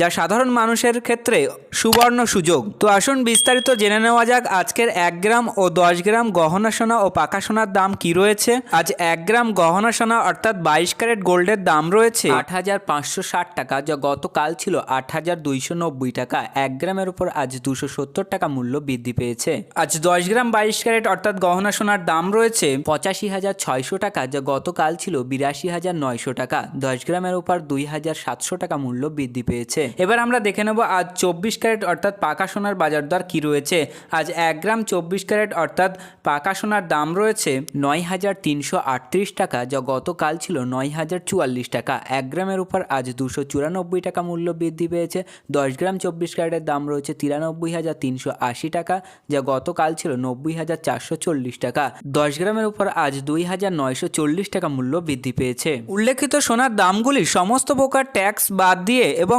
যা সাধারণ মানুষের ক্ষেত্রে সুবর্ণ সুযোগ। তো আসুন বিস্তারিত জেনে নেওয়া যাক আজকের এক গ্রাম ও দশ গ্রাম গহনা সোনা ও পাকা সোনার দাম কি রয়েছে। আজ এক গ্রাম গহনা সোনা অর্থাৎ বাইশ ক্যারেট গোল্ডের দাম রয়েছে আট হাজার পাঁচশো ষাট টাকা, যা গতকাল ছিল আট হাজার দুইশো নব্বই টাকা। এক গ্রামের উপর আজ দুশো সত্তর টাকা মূল্য বৃদ্ধি পেয়েছে। আজ দশ গ্রাম বাইশ ক্যারেট অর্থাৎ গহনা সোনার দাম রয়েছে পঁচাশি হাজার ছয়শো টাকা, যা গতকাল ছিল বিরাশি হাজার নয়শো টাকা। দশ গ্রামের উপর দুই হাজার সাতশো টাকা মূল্য বৃদ্ধি পেয়েছে। এবার আমরা দেখে নেব আজ চব্বিশ ক্যারেট অর্থাৎ পাকা সোনার বাজার দর কী রয়েছে। আজ এক গ্রাম চব্বিশ ক্যারেট অর্থাৎ পাকা সোনার দাম রয়েছে নয় হাজার তিনশো আটত্রিশ টাকা, যা গতকাল ছিল নয় হাজার চুয়াল্লিশ টাকা। এক গ্রামের উপর আজ দুশো চুরানব্বই টাকা মূল্য বৃদ্ধি পেয়েছে। দশ গ্রাম চব্বিশ ক্যারেটের দাম রয়েছে তিরানব্বই হাজার তিনশো আশি টাকা, যা গতকাল ছিল নব্বই হাজার চারশো চল্লিশ টাকা। দশ গ্রামের উপর আজ দুই হাজার নয়শো চল্লিশ টাকা মূল্য বৃদ্ধি পেয়েছে। উল্লেখিত সোনার দামগুলি সমস্ত প্রকার ট্যাক্স বাদ দিয়ে এবং